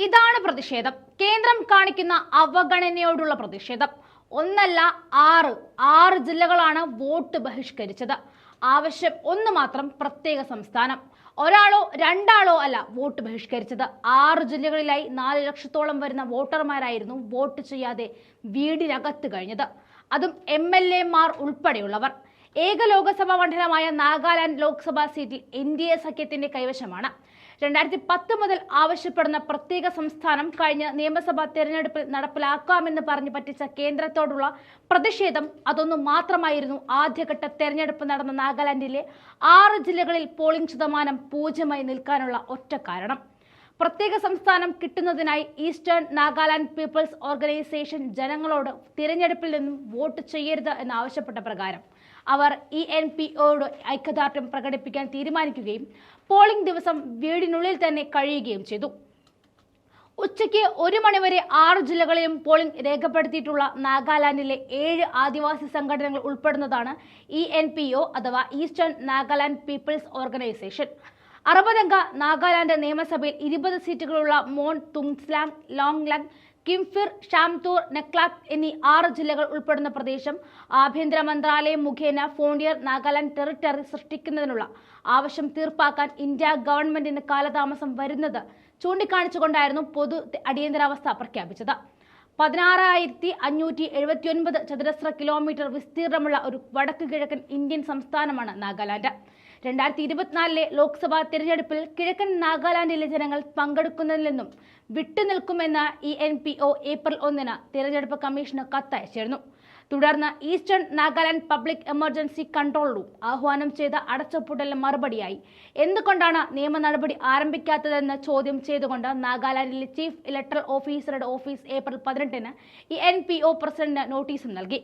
ഇതാണ് പ്രതിഷേധം. കേന്ദ്രം കാണിക്കുന്ന അവഗണനയോടുള്ള പ്രതിഷേധം. ഒന്നല്ല ആറ്. ആറ് ജില്ലകളാണ് വോട്ട് ബഹിഷ്കരിച്ചത്. ആവശ്യം ഒന്ന് മാത്രം പ്രത്യേക സംസ്ഥാനം. ഒരാളോ രണ്ടാളോ അല്ല വോട്ട് ബഹിഷ്കരിച്ചത്. ആറ് ജില്ലകളിലായി നാല് ലക്ഷത്തോളം വരുന്ന വോട്ടർമാരായിരുന്നു വോട്ട് ചെയ്യാതെ വീടിനകത്ത് കഴിഞ്ഞത്. അതും എം എൽ എമാർ ഉൾപ്പെടെയുള്ളവർ. ഏക ലോക്സഭാ മണ്ഡലമായ നാഗാലാൻഡ് ലോക്സഭാ സീറ്റിൽ എൻ ഡി എ സഖ്യത്തിന്റെ കൈവശമാണ്. രണ്ടായിരത്തി പത്ത് മുതൽ ആവശ്യപ്പെടുന്ന പ്രത്യേക സംസ്ഥാനം കഴിഞ്ഞ നിയമസഭാ തെരഞ്ഞെടുപ്പിൽ നടപ്പിലാക്കാമെന്ന് പറഞ്ഞു പറ്റിച്ച കേന്ദ്രത്തോടുള്ള പ്രതിഷേധം അതൊന്നും മാത്രമായിരുന്നു ആദ്യഘട്ട തെരഞ്ഞെടുപ്പ് നടന്ന നാഗാലാൻഡിലെ ആറ് ജില്ലകളിൽ പോളിംഗ് ശതമാനം പൂജ്യമായി നിൽക്കാനുള്ള ഒറ്റ കാരണം. പ്രത്യേക സംസ്ഥാനം കിട്ടുന്നതിനായി ഈസ്റ്റേൺ നാഗാലാൻഡ് പീപ്പിൾസ് ഓർഗനൈസേഷൻ ജനങ്ങളോട് തിരഞ്ഞെടുപ്പിൽ നിന്നും വോട്ട് ചെയ്യരുത് എന്ന് ആവശ്യപ്പെട്ട പ്രകാരം അവർ ഇ എൻ പി ഒയോട് ഐക്യദാർഢ്യം പ്രകടിപ്പിക്കാൻ തീരുമാനിക്കുകയും പോളിംഗ് ദിവസം വീടിനുള്ളിൽ തന്നെ കഴിയുകയും ചെയ്തു. ഉച്ചയ്ക്ക് ഒരു മണിവരെ ആറ് ജില്ലകളിലും പോളിംഗ് രേഖപ്പെടുത്തിയിട്ടുള്ള നാഗാലാൻഡിലെ ഏഴ് ആദിവാസി സംഘടനകൾ ഉൾപ്പെടുന്നതാണ് ഇ എൻ പി ഒ അഥവാ ഈസ്റ്റേൺ നാഗാലാൻഡ് പീപ്പിൾസ് ഓർഗനൈസേഷൻ. അറുപതംഗ നാഗാലാൻഡ് നിയമസഭയിൽ ഇരുപത് സീറ്റുകളുള്ള മോൺ തുങ്സ്ലാങ് ലോങ്ലാങ് കിംഫിർ ഷാംതൂർ നെക്ലാക് എന്നീ ആറ് ജില്ലകൾ ഉൾപ്പെടുന്ന പ്രദേശം ആഭ്യന്തര മന്ത്രാലയം മുഖേന ഫോണ്ടിയർ നാഗാലാൻഡ് ടെറിട്ടറി സൃഷ്ടിക്കുന്നതിനുള്ള ആവശ്യം തീർപ്പാക്കാൻ ഇന്ത്യ ഗവൺമെന്റിന് കാലതാമസം വരുന്നത് ചൂണ്ടിക്കാണിച്ചുകൊണ്ടായിരുന്നു പൊതു അടിയന്തരാവസ്ഥ പ്രഖ്യാപിച്ചത്. പതിനാറായിരത്തി അഞ്ഞൂറ്റി എഴുപത്തി ഒൻപത് ചതുരശ്ര കിലോമീറ്റർ വിസ്തീർണമുള്ള ഒരു വടക്ക് കിഴക്കൻ ഇന്ത്യൻ സംസ്ഥാനമാണ് നാഗാലാൻഡ്. രണ്ടായിരത്തി ഇരുപത്തിനാലിലെ ലോക്സഭാ തിരഞ്ഞെടുപ്പിൽ കിഴക്കൻ നാഗാലാൻഡിലെ ജനങ്ങൾ പങ്കെടുക്കുന്നതിൽ നിന്നും വിട്ടുനിൽക്കുമെന്ന E N P O April ഒന്നിന് തിരഞ്ഞെടുപ്പ് കമ്മീഷന് കത്തയച്ചിരുന്നു. തുടർന്ന് eastern Nagaland public emergency control room ആഹ്വാനം ചെയ്ത അടച്ചുപൂട്ടലിന് മറുപടിയായി. എന്തുകൊണ്ടാണ് നിയമ നടപടി ആരംഭിക്കാത്തതെന്ന് ചോദ്യം ചെയ്തുകൊണ്ട് നാഗാലാൻഡിലെ chief electoral officer office April പതിനെട്ടിന് ഈ എൻ പി ഒ നോട്ടീസും നൽകി.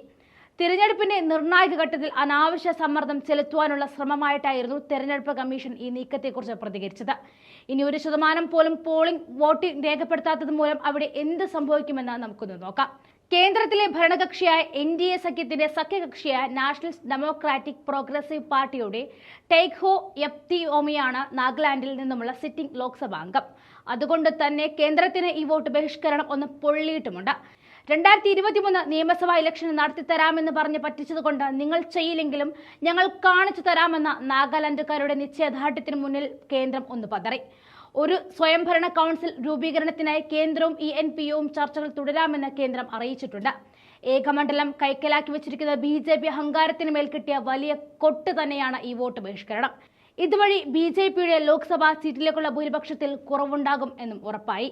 തിരഞ്ഞെടുപ്പിന്റെ നിർണായക ഘട്ടത്തിൽ അനാവശ്യ സമ്മർദ്ദം ചെലുത്തുവാനുള്ള ശ്രമമായിട്ടായിരുന്നു തെരഞ്ഞെടുപ്പ് കമ്മീഷൻ ഈ നീക്കത്തെക്കുറിച്ച് പ്രതികരിച്ചത്. ഇനി ഒരു ശതമാനം പോലും പോളിംഗ് വോട്ടിംഗ് രേഖപ്പെടുത്താത്തത് മൂലം അവിടെ എന്ത് സംഭവിക്കുമെന്ന് നമുക്കൊന്ന് നോക്കാം. കേന്ദ്രത്തിലെ ഭരണകക്ഷിയായ എൻ ഡി എ സഖ്യത്തിന്റെ സഖ്യകക്ഷിയായ നാഷണലിസ്റ്റ് ഡെമോക്രാറ്റിക് പ്രോഗ്രസീവ് പാർട്ടിയുടെ എപ്തി ഓമിയാണ് നാഗാലാൻഡിൽ നിന്നുമുള്ള സിറ്റിംഗ് ലോക്സഭാ അംഗം. അതുകൊണ്ട് തന്നെ കേന്ദ്രത്തിന് ഈ വോട്ട് ബഹിഷ്കരണം ഒന്ന് പൊള്ളിയിട്ടുമുണ്ട്. രണ്ടായിരത്തി ഇരുപത്തിമൂന്ന് നിയമസഭാ ഇലക്ഷൻ നടത്തിത്തരാമെന്ന് പറഞ്ഞ് പറ്റിച്ചതുകൊണ്ട് നിങ്ങൾ ചെയ്യില്ലെങ്കിലും ഞങ്ങൾ കാണിച്ചു തരാമെന്ന നാഗാലാൻഡുകാരുടെ നിശ്ചയദാർഢ്യത്തിന് മുന്നിൽ കേന്ദ്രം ഒന്ന് പതറി. ഒരു സ്വയംഭരണ കൗൺസിൽ രൂപീകരണത്തിനായി കേന്ദ്രവും ഇ എൻ പി യുവും ചർച്ചകൾ തുടരാമെന്ന് കേന്ദ്രം അറിയിച്ചിട്ടുണ്ട്. ഏകമണ്ഡലം കൈക്കലാക്കി വെച്ചിരിക്കുന്ന ബി ജെ പി അഹങ്കാരത്തിന് മേൽ കിട്ടിയ വലിയ കൊട്ട് തന്നെയാണ് ഈ വോട്ട് ബഹിഷ്കരണം. ഇതുവഴി ബി ജെ പിയുടെ ലോക്സഭാ സീറ്റിലേക്കുള്ള ഭൂരിപക്ഷത്തിൽ കുറവുണ്ടാകും എന്നും ഉറപ്പായി.